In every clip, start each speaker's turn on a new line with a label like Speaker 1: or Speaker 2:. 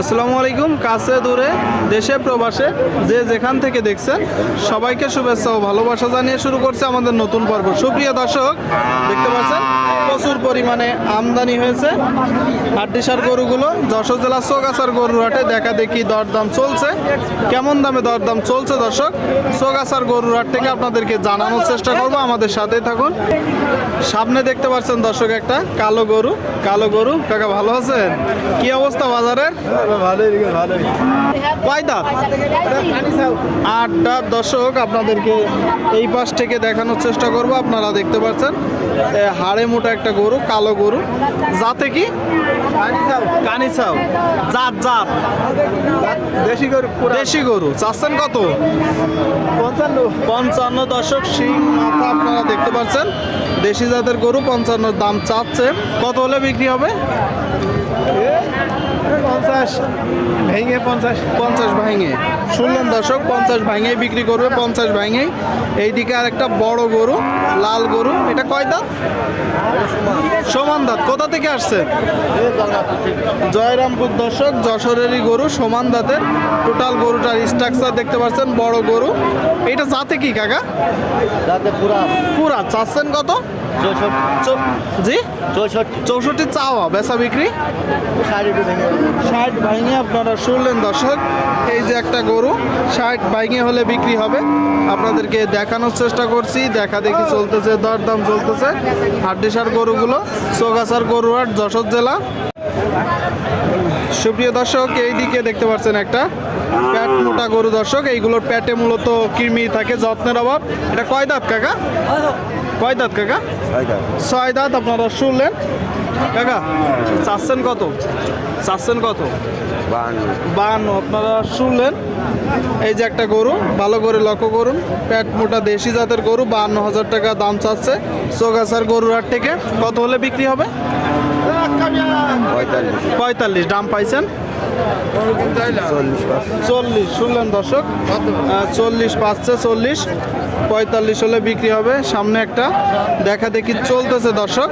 Speaker 1: আসসালামু আলাইকুম, কাছে দূরে, দেশে প্রবাসে, যে যেখান থেকে দেখছেন, সবাইকে শুভেচ্ছা ও ভালোবাসা জানিয়ে শুরু করছে আমাদের নতুন পর্ব। সুপ্রিয় দর্শক, দেখতে পাচ্ছেন? প্রচুর পরিমাণে আমদানি হয়েছে। হাড্ডিসার গরুগুলো যশোর জেলার গরুর হাটে দেখা দেখি দরদাম চলছে। কেমন দামে দরদাম চলছে দর্শক? চৌগাছার গরুর হাট থেকে আপনাদেরকে জানানোর চেষ্টা করব। আমাদের সাথেই থাকুন। সামনে দেখতে পাচ্ছেন দর্শক একটা কালো গরু। কালো গরু। কাকা, ভালো আছেন? কি অবস্থা বাজারের? আটটা দর্শক, আপনাদেরকে এই পাশ থেকে দেখানোর চেষ্টা করব। আপনারা দেখতে পাচ্ছেন হাড়ে মোটা একটা গরু কালো গরু। যাতে কি? কানিসাও জাত জাত।
Speaker 2: দেশি গরু
Speaker 1: দেশি গরু। চাচ্ছেন কত?
Speaker 2: পঞ্চান্ন।
Speaker 1: পঞ্চান্ন দশক শিং মাথা আপনারা দেখতে পাচ্ছেন। দেশি জাতের গরু পঞ্চান্ন দাম চাচ্ছে। কত হলে বিক্রি হবে?
Speaker 2: পঞ্চাশ। ভেঙে পঞ্চাশ।
Speaker 1: পঞ্চাশ ভাঙে। শুনলেন দর্শক পঞ্চাশ ভাঙে বিক্রি করবে পঞ্চাশ ভাঙে এইদিকে আর একটা বড় গরু লাল গরু। এটা কয় দাঁত? সমান দাঁত। কোথা থেকে আসছে? জয়রামপুর। দর্শক যশোরেরই গরু সমান দাঁতের টোটাল গরুটার স্ট্রাকচার দেখতে পাচ্ছেন বড় গরু। এটা জাতে কি কাকা?
Speaker 2: যাতে পুরা
Speaker 1: পুরা চাচ্ছেন কত? জি?
Speaker 2: চৌষট্টি।
Speaker 1: চৌষট্টি চাওয়া বেচা বিক্রি? ষাট ভাঙে আপনারা শুনলেন দর্শক এই যে একটা গরু ষাট ভাঙে হলে বিক্রি হবে। আপনাদেরকে দেখানোর চেষ্টা করছি দেখা দেখি চলতেছে দরদাম চলতেছে। হাড্ডিসার গরুগুলো চৌগাছার গরুহাট যশোর জেলা। সুপ্রিয় দর্শক এই দিকে দেখতে পাচ্ছেন একটা প্যাট মোটা গরু দর্শক। এইগুলোর প্যাটে মূলত কৃমি থাকে যত্নের অভাব। এটা কয় দাঁত কাকা? কয় দাঁত কাকা? ছয় দাঁত। আপনারা শুনলেন? কাকা চাচ্ছেন কত? চাচ্ছেন কত? বাহান্ন আপনারা শুনলেন? এই যে একটা গরু ভালো করে লক্ষ্য করুন। প্যাট মোটা দেশি জাতের গরু বাহান্ন হাজার টাকা দাম চাচ্ছে। চৌগাছার গরুর হাট থেকে। কত হলে বিক্রি হবে?
Speaker 2: পঁয়তাল্লিশ।
Speaker 1: পঁয়তাল্লিশ। পাইছেন?
Speaker 2: চল্লিশ
Speaker 1: শুনলেন দর্শক? চল্লিশ পাচ্ছে চল্লিশ। পঁয়তাল্লিশ হলে বিক্রি হবে সামনে একটা। দেখা দেখি চলতেছে দর্শক।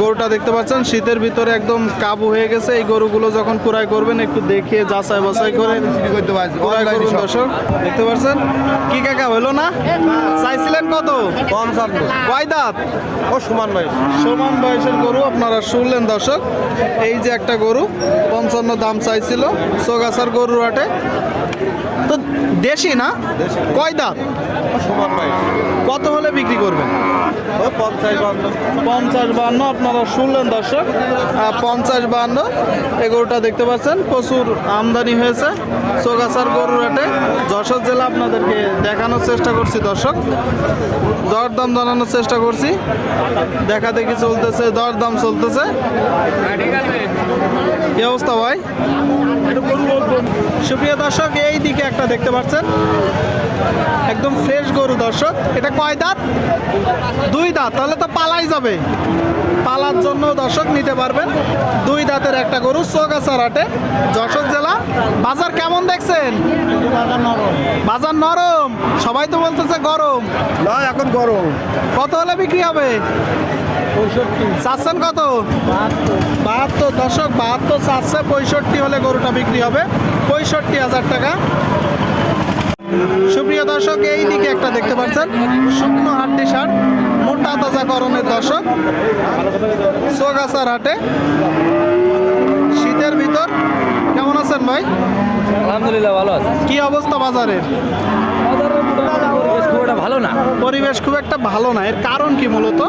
Speaker 1: গরুটা দেখতে পাচ্ছেন শীতের ভিতরে একদম কাবু হয়ে গেছে। এই গরুগুলো যখন কুড়াই করবেন একটু দেখিয়ে যাচাই বাছাই করে কুড়াই করুন দর্শক। দেখতে পাচ্ছেন? কি কাকা হলো না? চাইছিলেন কত?
Speaker 2: পঞ্চান্ন
Speaker 1: কয় দাঁত?
Speaker 2: ও সমান ভাই।
Speaker 1: সমান বয়সের গরু আপনারা শুনলেন দর্শক। এই যে একটা গরু পঞ্চান্ন দাম চাইছিল সোগাছার গরুর হাটে। তো দেশি না? কয়
Speaker 2: ভাই।
Speaker 1: কত হলে বিক্রি করবেন?
Speaker 2: পঞ্চাশ বান্ন।
Speaker 1: আপনারা শুনলেন দর্শক। পঞ্চাশ বান্ন, এই গরুটা দেখতে পাচ্ছেন, প্রচুর আমদানি হয়েছে চোগাছার গরুর হাটে। যশোর জেলা আপনাদেরকে দেখানোর চেষ্টা করছি দর্শক। দরদাম জানানোর চেষ্টা করছি। দেখা দেখি চলতেছে, দরদাম চলতেছে। কি অবস্থা ভাই? সুপ্রিয় দর্শক, এই দিকে একটা দেখতে পাচ্ছেন। একদম ফ্রেশ গরু দর্শক। এটা কয় দাঁত? দুই দাঁত। তাহলে তো পালাই যাবে। পালার জন্য দর্শক নিতে পারবেন। দুই দাঁতের একটা গরু চৌগাছার হাটে যশোর জেলা। বাজার কেমন দেখছেন? নরম। বাজার নরম? সবাই তো বলতেছে গরম।
Speaker 2: না এখন গরম।
Speaker 1: কত হলে বিক্রি হবে? চাচ্ছেন কত? বাহাত্তর। দশক বাহাত্তর চাচ্ছে পঁয়ষট্টি হলে গরুটা বিক্রি হবে। পঁয়ষট্টি হাজার টাকা। সুপ্রিয় দর্শক এই দিকে একটা দেখতে পাচ্ছেন। শুকনো হাড্ডি সার মোটা তাজা করণের দর্শক। সোগাছার হাটে। শীতের ভিতর। কেমন আছেন ভাই?
Speaker 3: আলহামদুলিল্লাহ ভালো আছে।
Speaker 1: কি অবস্থা বাজারের?
Speaker 3: ভালো না?
Speaker 1: পরিবেশ খুব একটা ভালো না। এর কারণ কি মূলত?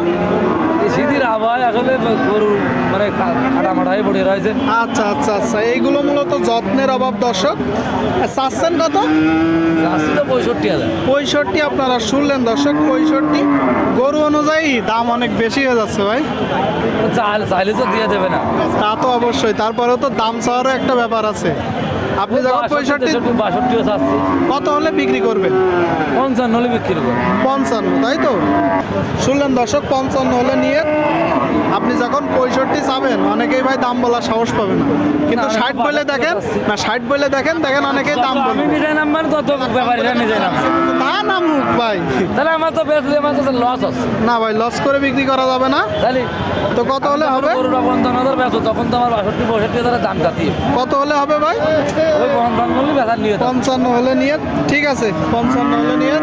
Speaker 3: শীতের আবহাওয়া আসলে গরু মানে খাটা মাটা হয়ে পড়ে রয়েছে।
Speaker 1: আচ্ছা আচ্ছা আচ্ছা। এইগুলো মূলত যত্নের অভাব দর্শক। চাচ্ছেন কত?
Speaker 3: আসছি তো পঁয়ষট্টি হাজার।
Speaker 1: পঁয়ষট্টি আপনারা শুনলেন দর্শক পঁয়ষট্টি। গরু অনুযায়ী দাম অনেক বেশি হয়ে যাচ্ছে ভাই।
Speaker 3: চাইলে তো দিয়ে দেবে না।
Speaker 1: তা তো অবশ্যই। তারপরেও তো দাম চাওয়ারও একটা ব্যাপার আছে। আপনি যখন পঁয়ষট্টি
Speaker 3: বাষট্টিও চাচ্ছি।
Speaker 1: কত হলে বিক্রি করবেন?
Speaker 3: পঞ্চান্ন হলে বিক্রি করব।
Speaker 1: পঞ্চান্ন তাই তো? শুনলেন দর্শক পঞ্চান্ন হলে নিয়ে আপনি যখন পঁয়ষট্টি চাবেন অনেকেই ভাই দাম বলার সাহস পাবে না। কিন্তু ষাট বলে দেখেন না ষাট বলে দেখেন দেখেন অনেকেই দাম
Speaker 3: আমি
Speaker 1: বলবে।
Speaker 3: নিজে নামবেন তত ব্যাপারীরা নিজে নামবে
Speaker 1: তা না মুখ ভাই।
Speaker 3: তাহলে আমার তো বেচলে আমার তো লস আছে।
Speaker 1: না ভাই লস করে বিক্রি করা যাবে না।
Speaker 3: তাহলে
Speaker 1: তো কত হলে হবে?
Speaker 3: তখন তো আমার বাষট্টি পঁয়ষট্টি হাজার দাম জাতি
Speaker 1: কত হলে হবে ভাই? পঞ্চান্ন হলে নিয়ে ঠিক আছে পঞ্চান্ন হলে নিয়ে।